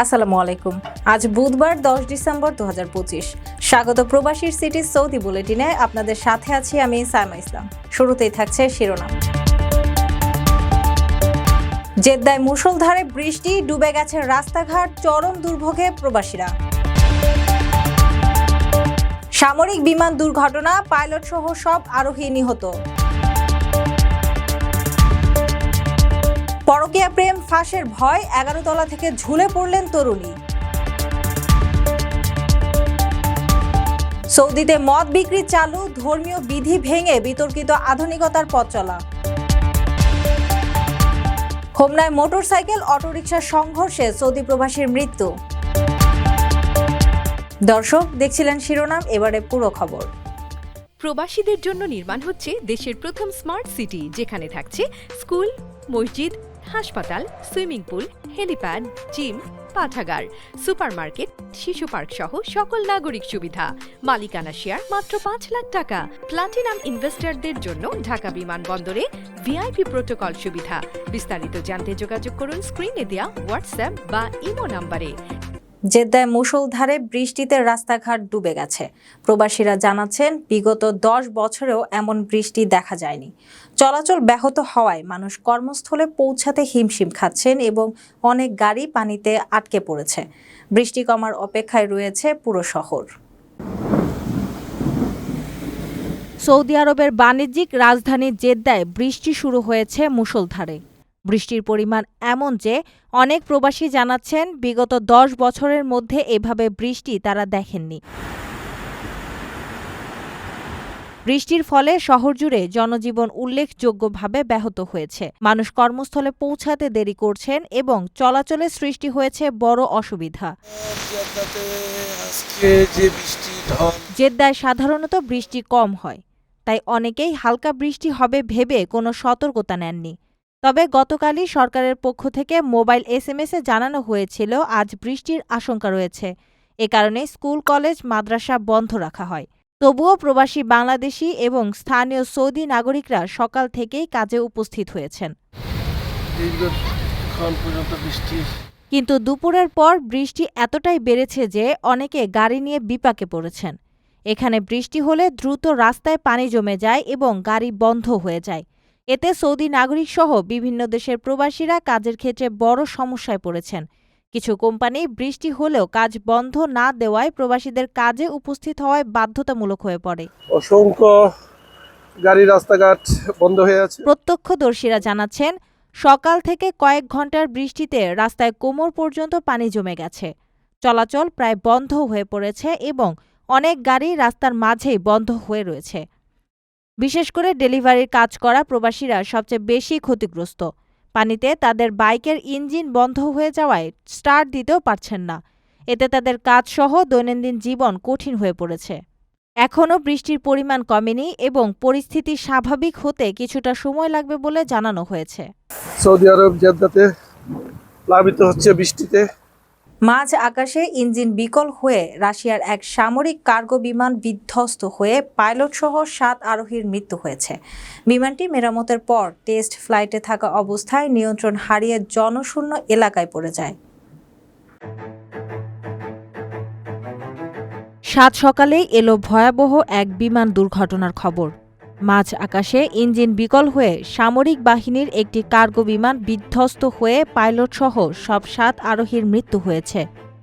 আসসালামু আলাইকুম। আজ বুধবার দশ ডিসেম্বর দু হাজার পঁচিশ। স্বাগত প্রবাসীর সিটি সৌদি বুলেটিনে আপনাদের সাথে আছি আমি সাইমা ইসলাম। শুরুতেই থাকছে শিরোনাম। জেদ্দায় মুষলধারে বৃষ্টি, ডুবে গেছে রাস্তাঘাট, চরম দুর্ভোগে প্রবাসীরা। সামরিক বিমান দুর্ঘটনা, পাইলট সহ সব আরোহী নিহত। পরকীয়া প্রেম, ফাঁসের ভয়, এগারো তলা থেকে ঝুলে পড়লেন তরুণী। সৌদিতে মদ বিক্রি চালু, ধর্মীয় বিধি ভেঙে বিতর্কিত আধুনিকতার পথ চলা। হোমনায় মোটরসাইকেল অটোরিকশার সংঘর্ষে সৌদি প্রবাসীর মৃত্যু। দর্শক, দেখছিলেন শিরোনাম, এবারে পুরো খবর। প্রবাসীদের জন্য নির্মাণ হচ্ছে দেশের প্রথম স্মার্ট সিটি যেখানে থাকছে স্কুল মসজিদ হাসপাতাল, সুইমিং পুল, হেলিপ্যাড, জিম, পাঠাগার, সুপারমার্কেট, শিশু পার্ক সহ সকল নাগরিক সুবিধা। মালিকানা শেয়ার মাত্র পাঁচ লাখ টাকা। প্লাটিনাম ইনভেস্টরদের জন্য ঢাকা বিমানবন্দরে ভিআইপি প্রোটোকল সুবিধা। বিস্তারিত জানতে যোগাযোগ করুন স্ক্রিনে দেওয়া হোয়াটসঅ্যাপ বা ইমো নাম্বারে। জেদ্দায় মুষলধারে বৃষ্টিতে রাস্তাঘাট ডুবে গেছে। প্রবাসীরা জানাচ্ছেন, বিগত দশ বছরেও এমন বৃষ্টি দেখা যায়নি। চলাচল ব্যাহত হওয়ায় মানুষ কর্মস্থলে পৌঁছাতে হিমশিম খাচ্ছেন এবং অনেক গাড়ি পানিতে আটকে পড়েছে। বৃষ্টি কমার অপেক্ষায় রয়েছে পুরো শহর। সৌদি আরবের বাণিজ্যিক রাজধানী জেদ্দায় বৃষ্টি শুরু হয়েছে মুষলধারে। বৃষ্টির পরিমাণ এমন যে অনেক প্রবাসী জানাচ্ছেন, বিগত দশ বছরের মধ্যে এভাবে বৃষ্টি তারা দেখেননি। বৃষ্টির ফলে শহর জুড়ে জনজীবন উল্লেখযোগ্যভাবে ব্যাহত হয়েছে। মানুষ কর্মস্থলে পৌঁছাতে দেরি করছেন এবং চলাচলে সৃষ্টি হয়েছে বড় অসুবিধা। জেদ্দায় সাধারণত বৃষ্টি কম হয়, তাই অনেকেই হালকা বৃষ্টি হবে ভেবে কোনো সতর্কতা নেননি। তবে গতকালই সরকারের পক্ষ থেকে মোবাইল এসএমএসে জানানো হয়েছিল, আজ বৃষ্টির আশঙ্কা রয়েছে। এ কারণে স্কুল, কলেজ, মাদ্রাসা বন্ধ রাখা হয়। তবুও প্রবাসী বাংলাদেশি এবং স্থানীয় সৌদি নাগরিকরা সকাল থেকেই কাজে উপস্থিত হয়েছেন। কিন্তু দুপুরের পর বৃষ্টি এতটাই বেড়েছে যে অনেকে গাড়ি নিয়ে বিপাকে পড়েছেন। এখানে বৃষ্টি হলে দ্রুত রাস্তায় পানি জমে যায় এবং গাড়ি বন্ধ হয়ে যায়। এতে সৌদি নাগরিক সহ বিভিন্ন দেশের প্রবাসীরা কাজের ক্ষেত্রে বড় সমস্যায় পড়েছেন। কিছু কোম্পানি বৃষ্টি হলেও কাজ বন্ধ না দেওয়ায় প্রবাসীদের কাজে উপস্থিত হওয়ায় বাধ্যতামূলক হয়ে পড়ে। অসংখ্য গাড়ি রাস্তাঘাট বন্ধ হয়ে আছে। প্রত্যক্ষদর্শীরা জানাচ্ছেন সকাল থেকে কয়েক ঘণ্টার বৃষ্টিতে রাস্তায় কোমর পর্যন্ত পানি জমে গেছে। চলাচল প্রায় বন্ধ হয়ে পড়েছে এবং অনেক গাড়ি রাস্তার মাঝেই বন্ধ হয়ে রয়েছে। বিশেষ করে ডেলিভারির কাজ করা প্রবাসীরা সবচেয়ে বেশি ক্ষতিগ্রস্ত। পানিতে তাদের বাইকের ইঞ্জিন বন্ধ হয়ে যাওয়ায় স্টার্ট দিতেও পারছেন না। এতে তাদের কাজসহ দৈনন্দিন জীবন কঠিন হয়ে পড়েছে। এখনও বৃষ্টির পরিমাণ কমেনি এবং পরিস্থিতি স্বাভাবিক হতে কিছুটা সময় লাগবে বলে জানানো হয়েছে। সৌদি আরব জেদ্দাতে প্লাবিত হচ্ছে বৃষ্টিতে। মাঝ আকাশে ইঞ্জিন বিকল হয়ে রাশিয়ার এক সামরিক কার্গো বিমান বিধ্বস্ত হয়ে পাইলট সহ সাত আরোহীর মৃত্যু হয়েছে। বিমানটি মেরামতের পর টেস্ট ফ্লাইটে থাকা অবস্থায় নিয়ন্ত্রণ হারিয়ে জনশূন্য এলাকায় পড়ে যায়। সাত সকালেই এলো ভয়াবহ এক বিমান দুর্ঘটনার খবর। মাঝ আকাশে ইঞ্জিন বিকল হয়ে সামরিক বাহিনীর একটি কার্গো বিমান বিধ্বস্ত হয়ে পাইলট সহ সব সাত আরোহীর মৃত্যু হয়েছে।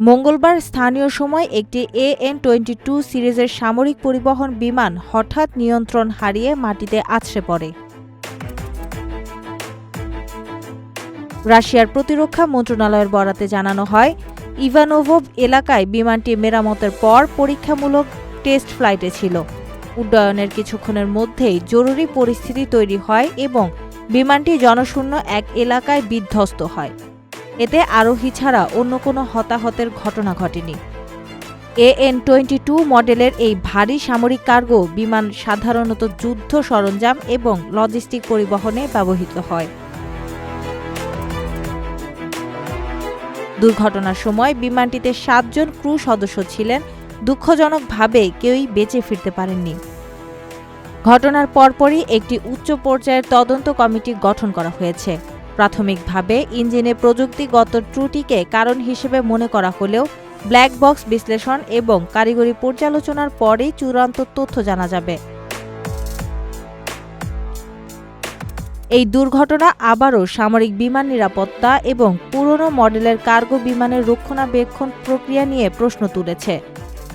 মঙ্গলবার স্থানীয় সময় একটি এ এন টোয়েন্টি টু সিরিজের সামরিক পরিবহন বিমান হঠাৎ নিয়ন্ত্রণ হারিয়ে মাটিতে আছড়ে পড়ে। রাশিয়ার প্রতিরক্ষা মন্ত্রণালয়ের বরাতে জানানো হয়, ইভানোভোভ এলাকায় বিমানটি মেরামতের পর পরীক্ষামূলক টেস্ট ফ্লাইটে ছিল। উড্ডয়নের কিছুক্ষণের মধ্যেই জরুরি পরিস্থিতি তৈরি হয় এবং বিমানটি জনশূন্য এক এলাকায় বিধ্বস্ত হয়। এতে আরোহী ছাড়া অন্য কোনো হতাহতের ঘটনা ঘটেনি। এএন টোয়েন্টি টু মডেলের এই ভারী সামরিক কার্গো বিমান সাধারণত যুদ্ধ সরঞ্জাম এবং লজিস্টিক পরিবহনে ব্যবহৃত হয়। দুর্ঘটনার সময় বিমানটিতে সাতজন ক্রু সদস্য ছিলেন। দুঃখজনকভাবে কেউই বেঁচে ফিরতে পারেননি। ঘটনার পরপরই একটি উচ্চ পর্যায়ের তদন্ত কমিটি গঠন করা হয়েছে। প্রাথমিকভাবে ইঞ্জিনে প্রযুক্তিগত ত্রুটিকে কারণ হিসেবে মনে করা হলেও ব্ল্যাক বক্স বিশ্লেষণ এবং কারিগরি পর্যালোচনার পরেই চূড়ান্ত তথ্য জানা যাবে। এই দুর্ঘটনা আবারও সামরিক বিমান নিরাপত্তা এবং পুরনো মডেলের কার্গো বিমানের রক্ষণাবেক্ষণ প্রক্রিয়া নিয়ে প্রশ্ন তুলেছে।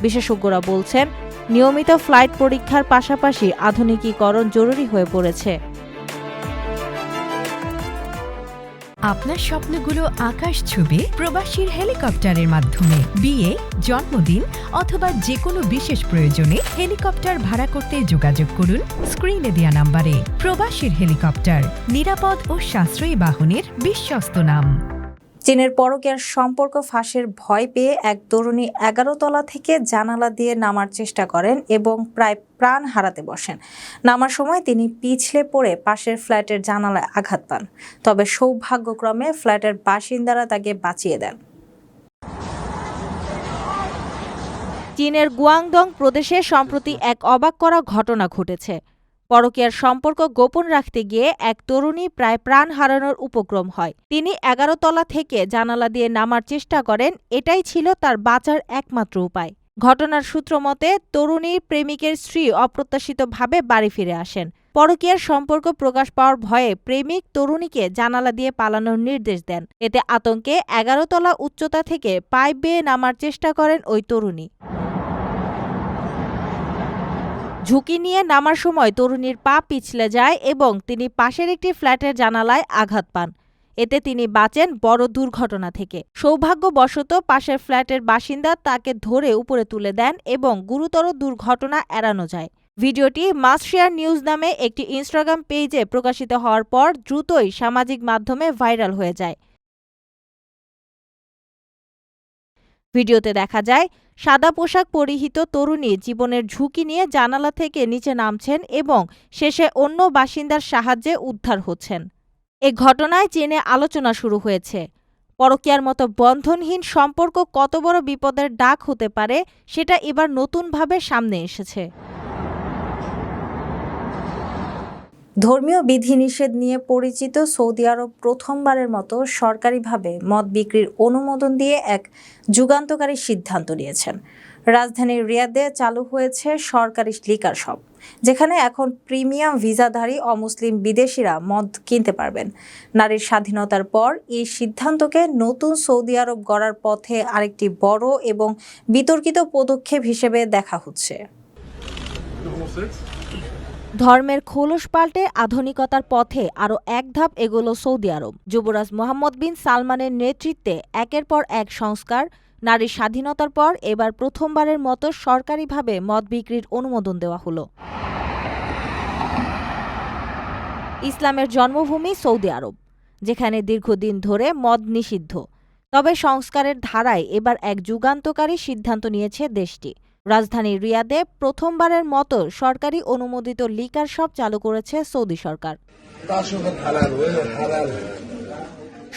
বিশেষজ্ঞরা বলছেন নিয়মিত ফ্লাইট পরীক্ষার পাশাপাশি আধুনিকীকরণ জরুরি হয়ে পড়েছে। আপনার স্বপ্নগুলো আকাশ ছুবে প্রবাসীর হেলিকপ্টারের মাধ্যমে। বিয়ে, জন্মদিন অথবা যে কোনো বিশেষ প্রয়োজনে হেলিকপ্টার ভাড়া করতে যোগাযোগ করুন স্ক্রিনে দেওয়া নাম্বারে। প্রবাসীর হেলিকপ্টার, নিরাপদ ও সাশ্রয়ী বাহনের বিশ্বস্ত নাম। চীনের পরকীয়ার সম্পর্ক ফাঁসের ভয় পেয়ে এক তরুণী এগারো তলা থেকে জানালা দিয়ে নামার চেষ্টা করেন এবং প্রায় প্রাণ হারাতে বসেন। নামার সময় তিনি পিছলে পড়ে পাশের ফ্ল্যাটের জানালায় আঘাত পান। তবে সৌভাগ্যক্রমে ফ্ল্যাটের বাসিন্দারা তাকে বাঁচিয়ে দেন। চীনের গুয়াংডং প্রদেশে সম্প্রতি এক অবাক করা ঘটনা ঘটেছে। পরকীয়ার সম্পর্ক গোপন রাখতে গিয়ে এক তরুণী প্রায় প্রাণ হারানোর উপক্রম হয়। তিনি এগারো তলা থেকে জানালা দিয়ে নামার চেষ্টা করেন, এটাই ছিল তার বাঁচার একমাত্র উপায়। ঘটনার সূত্র মতে তরুণীর প্রেমিকের স্ত্রী অপ্রত্যাশিতভাবে বাড়ি ফিরে আসেন। পরকীয়ার সম্পর্ক প্রকাশ পাওয়ার ভয়ে প্রেমিক তরুণীকে জানালা দিয়ে পালানোর নির্দেশ দেন। এতে আতঙ্কে এগারো তলা উচ্চতা থেকে পাইপ বেয়ে নামার চেষ্টা করেন ওই তরুণী। ঝুঁকি নিয়ে নামার সময় তরুণীর পা পিছলে যায় এবং তিনি পাশের একটি ফ্ল্যাটের জানালায় আঘাত পান। এতে তিনি বাঁচেন বড় দুর্ঘটনা থেকে। সৌভাগ্যবশত পাশের ফ্ল্যাটের বাসিন্দা তাকে ধরে উপরে তুলে দেন এবং গুরুতর দুর্ঘটনা এড়ানো যায়। ভিডিওটি মাস শেয়ার নিউজ নামে একটি ইনস্টাগ্রাম পেজে প্রকাশিত হওয়ার পর দ্রুতই সামাজিক মাধ্যমে ভাইরাল হয়ে যায়। ভিডিওতে দেখা যায়, সাদা পোশাক পরিহিত তরুণী জীবনের ঝুঁকি নিয়ে জানালা থেকে নিচে নামছেন এবং শেষে অন্য বাসিন্দার সাহায্যে উদ্ধার হচ্ছেন। এ ঘটনায় চীনে আলোচনা শুরু হয়েছে। পরকীয়ার মতো বন্ধনহীন সম্পর্ক কত বড় বিপদের ডাক হতে পারে, সেটা এবার নতুনভাবে সামনে এসেছে। ধর্মীয় বিধিনিষেধ নিয়ে পরিচিত সৌদি আরব প্রথমবারের মতো সরকারিভাবে মদ বিক্রির অনুমোদন দিয়ে এক যুগান্তকারী সিদ্ধান্ত নিয়েছেন। রাজধানীর রিয়াদে চালু হয়েছে সরকারি লিকার শপ, যেখানে এখন প্রিমিয়াম ভিসাধারী অমুসলিম বিদেশিরা মদ কিনতে পারবেন। নারীর স্বাধীনতার পর এই সিদ্ধান্তকে নতুন সৌদি আরব গড়ার পথে আরেকটি বড় এবং বিতর্কিত পদক্ষেপ হিসেবে দেখা হচ্ছে। ধর্মের খোলস পাল্টে আধুনিকতার পথে আরও এক ধাপ এগোলো সৌদি আরব। যুবরাজ মোহাম্মদ বিন সালমানের নেতৃত্বে একের পর এক সংস্কার, নারীর স্বাধীনতার পর এবার প্রথমবারের মতো সরকারিভাবে মদ বিক্রির অনুমোদন দেওয়া হলো। ইসলামের জন্মভূমি সৌদি আরব, যেখানে দীর্ঘদিন ধরে মদ নিষিদ্ধ। তবে সংস্কারের ধারায় এবার এক যুগান্তকারী সিদ্ধান্ত নিয়েছে দেশটি। রাজধানী রিয়াদে প্রথমবারের মতো সরকারি অনুমোদিত লিকার শপ চালু করেছে সৌদি সরকার।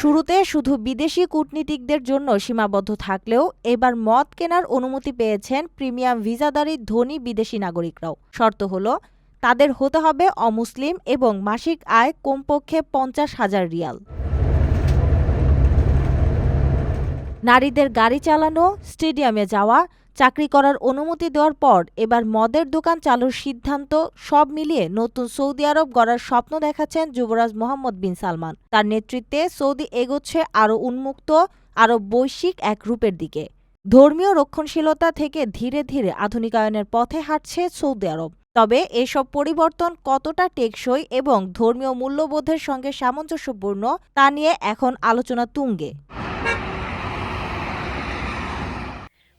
শুরুতে শুধু বিদেশি কূটনীতিকদের জন্য সীমাবদ্ধ থাকলেও এবার মদ কেনার অনুমতি পেয়েছেন প্রিমিয়াম ভিসাদারী ধনী বিদেশি নাগরিকরাও। শর্ত হল, তাদের হতে হবে অমুসলিম এবং মাসিক আয় কমপক্ষে পঞ্চাশ হাজার রিয়াল। নারীদের গাড়ি চালানো, স্টেডিয়ামে যাওয়া চাকরি করার অনুমতি দেওয়ার পর এবার মদের দোকান চালুর সিদ্ধান্ত সব মিলিয়ে নতুন সৌদি আরব গড়ার স্বপ্ন দেখাচ্ছেন যুবরাজ মোহাম্মদ বিন সালমান। তার নেতৃত্বে সৌদি এগোচ্ছে আরও উন্মুক্ত, আরও বৈশ্বিক এক রূপের দিকে। ধর্মীয় রক্ষণশীলতা থেকে ধীরে ধীরে আধুনিকায়নের পথে হাঁটছে সৌদি আরব। তবে এসব পরিবর্তন কতটা টেকসই এবং ধর্মীয় মূল্যবোধের সঙ্গে সামঞ্জস্যপূর্ণ তা নিয়ে এখন আলোচনা তুঙ্গে।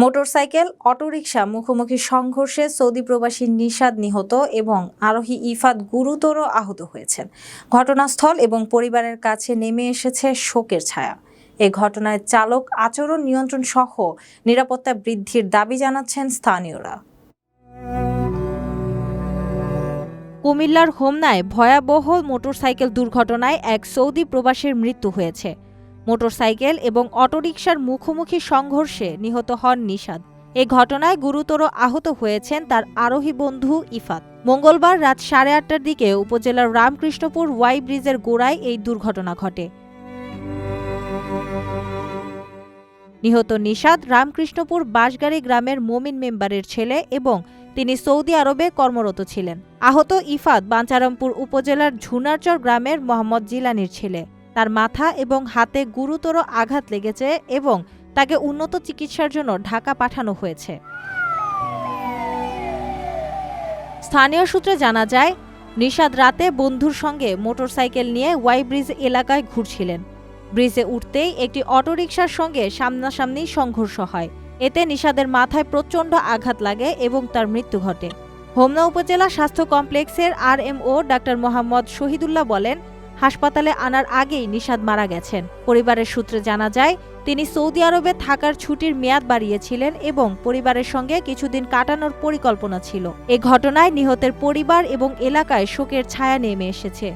মোটরসাইকেল, অটোরিকশা, মুখোমুখি সংঘর্ষে সৌদি প্রবাসী নিষাদ নিহত এবং আরোহী ইফাত গুরুতর আহত হয়েছেন। ঘটনাস্থল এবং পরিবারের কাছে নেমে এসেছে শোকের ছায়া। এ ঘটনায় চালক, আচরণ নিয়ন্ত্রণ সহ নিরাপত্তা বৃদ্ধির দাবি জানাচ্ছেন স্থানীয়রা। কুমিল্লার হোমনায় ভয়াবহ মোটরসাইকেল দুর্ঘটনায় এক সৌদি প্রবাসীর মৃত্যু হয়েছে। মোটরসাইকেল এবং অটোরিকশার মুখোমুখি সংঘর্ষে নিহত হন নিষাদ এ ঘটনায় গুরুতর আহত হয়েছেন তার আরোহী বন্ধু ইফাত। মঙ্গলবার রাত সাড়ে আটটার দিকে উপজেলার রামকৃষ্ণপুর ওয়াই ব্রিজের গোড়ায় এই দুর্ঘটনা ঘটে। নিহত নিষাদ রামকৃষ্ণপুর বাঁশগাড়ি গ্রামের মোমিন মেম্বারের ছেলে এবং তিনি সৌদি আরবে কর্মরত ছিলেন। আহত ইফাত বাঞ্চারামপুর উপজেলার ঝুনারচর গ্রামের মোহাম্মদ জিলানির ছেলে। তার মাথা এবং হাতে গুরুতর আঘাত লেগেছে এবং তাকে উন্নত চিকিৎসার জন্য ঢাকা পাঠানো হয়েছে। স্থানীয় সূত্রে জানা যায়, নিষাদ রাতে বন্ধুর সঙ্গে মোটরসাইকেল নিয়ে ওয়াই ব্রিজ এলাকায় ঘুরছিলেন। ব্রিজে উঠতেই একটি অটোরিকশার সঙ্গে সামনাসামনি সংঘর্ষ হয়। এতে নিষাদের মাথায় প্রচণ্ড আঘাত লাগে এবং তার মৃত্যু ঘটে। হোমনা উপজেলা স্বাস্থ্য কমপ্লেক্সের আর আরএমও ডাক্তার মোহাম্মদ শহীদুল্লাহ বলেন হাসপাতালে আনার আগেই নিষাদ মারা গেছেন। পরিবারের সূত্রে জানা যায়, তিনি সৌদি আরবে থাকার ছুটির মেয়াদ বাড়িয়েছিলেন এবং পরিবারের সঙ্গে কিছুদিন কাটানোর পরিকল্পনা ছিল। এ ঘটনায় নিহতের পরিবার এবং এলাকায় শোকের ছায়া নেমে এসেছে।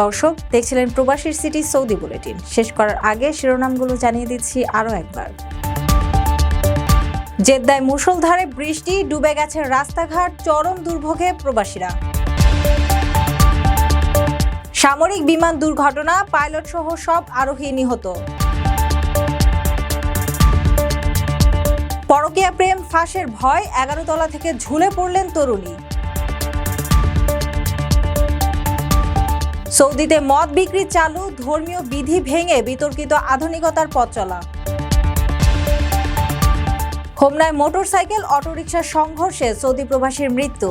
দর্শক, দেখছিলেন প্রবাসীর সিটি সৌদি বুলেটিন। শেষ করার আগে শিরোনামগুলো জানিয়ে দিচ্ছি আরও একবার। জেদ্দায় মুষলধারে বৃষ্টি, ডুবে গেছে রাস্তাঘাট, চরম দুর্ভোগে প্রবাসীরা। সামরিক বিমান দুর্ঘটনা, পাইলট সহ সব আরোহী নিহত। পরকীয়া প্রেম, ফাঁসের ভয়, এগারো তলা থেকে ঝুলে পড়লেন তরুণী। সৌদিতে মদ বিক্রি চালু, ধর্মীয় বিধি ভেঙে বিতর্কিত আধুনিকতার পথ চলা। হোমনায় মোটরসাইকেল, অটোরিকশার সংঘর্ষে সৌদি প্রবাসীর মৃত্যু।